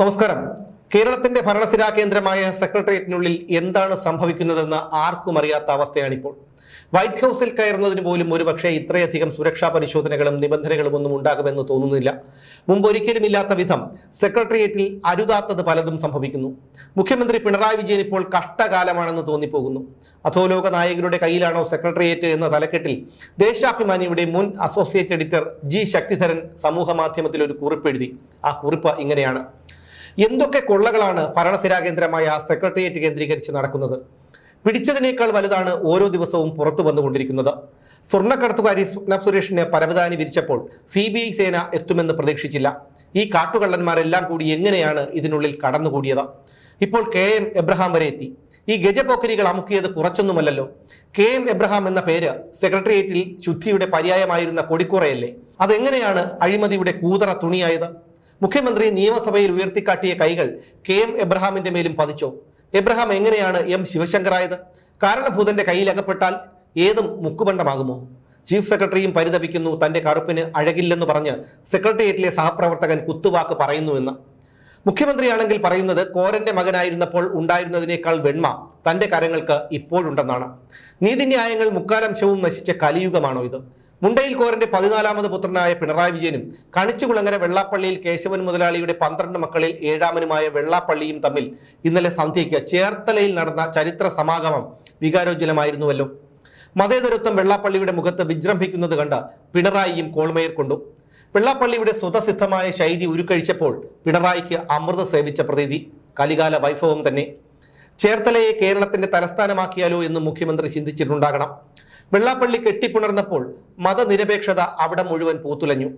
നമസ്കാരം. കേരളത്തിന്റെ ഭരണസിരാ കേന്ദ്രമായ സെക്രട്ടേറിയറ്റിനുള്ളിൽ എന്താണ് സംഭവിക്കുന്നതെന്ന് ആർക്കും അറിയാത്ത അവസ്ഥയാണിപ്പോൾ. വൈറ്റ് ഹൗസിൽ കയറുന്നതിന് പോലും ഒരുപക്ഷെ ഇത്രയധികം സുരക്ഷാ പരിശോധനകളും നിബന്ധനകളും ഒന്നും ഉണ്ടാകുമെന്ന് തോന്നുന്നില്ല. മുമ്പ് ഒരിക്കലും ഇല്ലാത്ത വിധം സെക്രട്ടേറിയറ്റിൽ അരുതാത്തത് പലതും സംഭവിക്കുന്നു. മുഖ്യമന്ത്രി പിണറായി വിജയൻ ഇപ്പോൾ കഷ്ടകാലമാണെന്ന് തോന്നിപ്പോകുന്നു. അധോലോക നായകരുടെ കയ്യിലാണോ സെക്രട്ടേറിയറ്റ് എന്ന തലക്കെട്ടിൽ ദേശാഭിമാനിയുടെ മുൻ അസോസിയേറ്റ് എഡിറ്റർ ജി ശക്തിധരൻ സമൂഹ മാധ്യമത്തിൽ ഒരു കുറിപ്പ് എഴുതി ആ കുറിപ്പ് ഇങ്ങനെയാണ്. എന്തൊക്കെ കൊള്ളകളാണ് ഭരണസിരാ കേന്ദ്രമായ സെക്രട്ടേറിയറ്റ് കേന്ദ്രീകരിച്ച് നടക്കുന്നത്? പിടിച്ചതിനേക്കാൾ വലുതാണ് ഓരോ ദിവസവും പുറത്തു വന്നുകൊണ്ടിരിക്കുന്നത്. സ്വർണക്കടത്തുകാരി സ്വപ്ന സുരേഷിന് പരവതാനി വിരിച്ചപ്പോൾ സി ബി ഐ സേന എത്തുമെന്ന് പ്രതീക്ഷിച്ചില്ല. ഈ കാട്ടുകള്ളന്മാരെല്ലാം കൂടി എങ്ങനെയാണ് ഇതിനുള്ളിൽ കടന്നുകൂടിയത്? ഇപ്പോൾ കെ എം എബ്രഹാം വരെ എത്തി. ഈ ഗജപോക്കരികൾ അമുക്കിയത് കുറച്ചൊന്നുമല്ലല്ലോ. കെ എം എബ്രഹാം എന്ന പേര് സെക്രട്ടേറിയറ്റിൽ ശുദ്ധിയുടെ പര്യായമായിരുന്ന കൊടിക്കുറയല്ലേ? അതെങ്ങനെയാണ് അഴിമതിയുടെ കൂതറ തുണിയായത്? മുഖ്യമന്ത്രി നിയമസഭയിൽ ഉയർത്തിക്കാട്ടിയ കൈകൾ കെ എം എബ്രഹാമിന്റെ മേലും പതിച്ചോ? എബ്രഹാം എങ്ങനെയാണ് എം ശിവശങ്കറായത്? കാരണഭൂതന്റെ കയ്യിൽ അകപ്പെട്ടാൽ ഏതും മുക്കുബണ്ഡമാകുമോ ചീഫ് സെക്രട്ടറിയും പരിതപിക്കുന്നു തന്റെ കറുപ്പിന് അഴകില്ലെന്ന് പറഞ്ഞ് സെക്രട്ടേറിയറ്റിലെ സഹപ്രവർത്തകൻ കുത്തുവാക്ക് പറയുന്നുവെന്ന് മുഖ്യമന്ത്രിയാണെങ്കിൽ പറയുന്നത് കോരന്റെ മകനായിരുന്നപ്പോൾ ഉണ്ടായിരുന്നതിനേക്കാൾ വെണ്മ തന്റെ കരങ്ങൾക്ക് ഇപ്പോഴുണ്ടെന്നാണ്. നീതിന്യായങ്ങൾ മുക്കാലംശവും നശിച്ച കലിയുഗമാണോ ഇത്? മുണ്ടയിൽ കോരന്റെ പതിനാലാമത് പുത്രനായ പിണറായി വിജയനും കണിച്ചുകുളങ്ങര വെള്ളാപ്പള്ളിയിൽ കേശവൻ മുതലാളിയുടെ പന്ത്രണ്ട് മക്കളിൽ ഏഴാമനുമായ വെള്ളാപ്പള്ളിയും തമ്മിൽ ഇന്നലെ സന്ധ്യയ്ക്ക് ചേർത്തലയിൽ നടന്ന ചരിത്ര സമാഗമം വികാരോജ്വലമായിരുന്നുവല്ലോ. മതേതരത്വം വെള്ളാപ്പള്ളിയുടെ മുഖത്ത് വിജൃംഭിക്കുന്നത് കണ്ട് പിണറായിയും കോൾമയർ കൊണ്ടു. വെള്ളാപ്പള്ളിയുടെ സ്വതസിദ്ധമായ ശൈലി ഉരുക്കഴിച്ചപ്പോൾ പിണറായിക്ക് അമൃത സേവിച്ച പ്രതീതി കലികാല വൈഭവം തന്നെ. ചേർത്തലയെ കേരളത്തിന്റെ തലസ്ഥാനമാക്കിയാലോ എന്ന് മുഖ്യമന്ത്രി ചിന്തിച്ചിട്ടുണ്ടാകണം. വെള്ളാപ്പള്ളി കെട്ടിപ്പുണർന്നപ്പോൾ മതനിരപേക്ഷത അവിടെ മുഴുവൻ പൂത്തുലഞ്ഞു.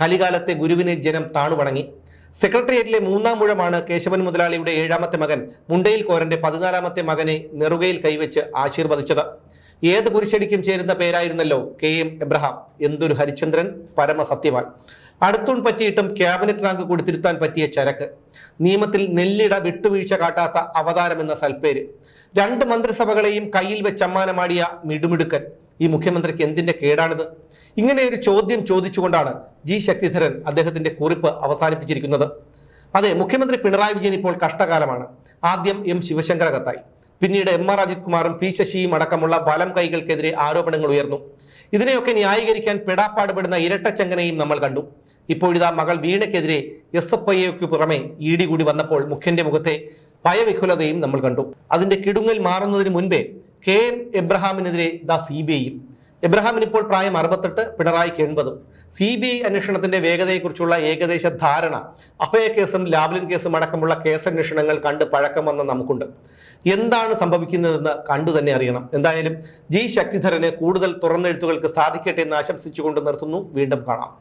കലികാലത്തെ ഗുരുവിനെ ജനം താണുവണങ്ങി. സെക്രട്ടേറിയറ്റിലെ മൂന്നാം മുഴമാണ് കേശവൻ മുതലാളിയുടെ ഏഴാമത്തെ മകൻ മുണ്ടയിൽ കോരന്റെ പതിനാലാമത്തെ മകനെ നെറുകയിൽ കൈവച്ച് ആശീർവദിച്ചത്. ഏത് കുരിശടിക്കും ചേരുന്ന പേരായിരുന്നല്ലോ കെ എം എബ്രഹാം. എന്തൊരു ഹരിചന്ദ്രൻ പരമസത്യവാൻ. അടുത്തൂൺ പറ്റിയിട്ടും ക്യാബിനറ്റ് റാങ്ക് കൊടുത്തിരുത്താൻ പറ്റിയ ചരക്ക്. നിയമത്തിൽ നെല്ലിട വിട്ടുവീഴ്ച കാട്ടാത്ത അവതാരം എന്ന സൽപ്പേര്. രണ്ട് മന്ത്രിസഭകളെയും കയ്യിൽ വെച്ച് അമ്മാനമാടിയ മിടുമിടുക്കൻ. ഈ മുഖ്യമന്ത്രിക്ക് എന്തിന്റെ കേടാണിത്? ഇങ്ങനെ ഒരു ചോദ്യം ചോദിച്ചുകൊണ്ടാണ് ജി ശക്തിധരൻ അദ്ദേഹത്തിന്റെ കുറിപ്പ് അവസാനിപ്പിച്ചിരിക്കുന്നത്. അതെ മുഖ്യമന്ത്രി പിണറായി വിജയൻ ഇപ്പോൾ കഷ്ടകാലമാണ്. ആദ്യം എം ശിവശങ്കര കത്തായി പിന്നീട് എം ആർ അജിത് കുമാറും പി ശശിയും അടക്കമുള്ള ബലം കൈകൾക്കെതിരെ ആരോപണങ്ങൾ ഉയർന്നു. ഇതിനെയൊക്കെ ന്യായീകരിക്കാൻ പെടാപ്പാടുപെടുന്ന ഇരട്ടച്ചങ്ങനെയും നമ്മൾ കണ്ടു. ഇപ്പോഴിതാ മകൾ വീണയ്ക്കെതിരെ എസ് എഫ് ഐക്ക് പുറമെ ഇ ഡി കൂടി വന്നപ്പോൾ മുഖ്യന്റെ മുഖത്തെ ഭയവിഹുലതയും നമ്മൾ കണ്ടു. അതിന്റെ കിടുങ്ങൽ മാറുന്നതിന് മുൻപേ കെ എം എബ്രഹാമിനെതിരെ ദ സി ബി ഐയും എബ്രഹാമിന് ഇപ്പോൾ പ്രായം അറുപത്തെട്ട് പിണറായിക്ക് എൺപതും. സി ബി ഐ അന്വേഷണത്തിന്റെ വേഗതയെക്കുറിച്ചുള്ള ഏകദേശ ധാരണ അഭയ കേസും ലാവ്ലിൻ കേസും അടക്കമുള്ള കേസന്വേഷണങ്ങൾ കണ്ട് പഴക്കം വന്ന നമുക്കുണ്ട്. എന്താണ് സംഭവിക്കുന്നതെന്ന് കണ്ടു തന്നെ അറിയണം. എന്തായാലും ജി ശക്തിധരന് കൂടുതൽ തുറന്നെഴുത്തുകൾക്ക് സാധിക്കട്ടെ എന്ന് ആശംസിച്ചുകൊണ്ട് നിർത്തുന്നു. വീണ്ടും കാണാം.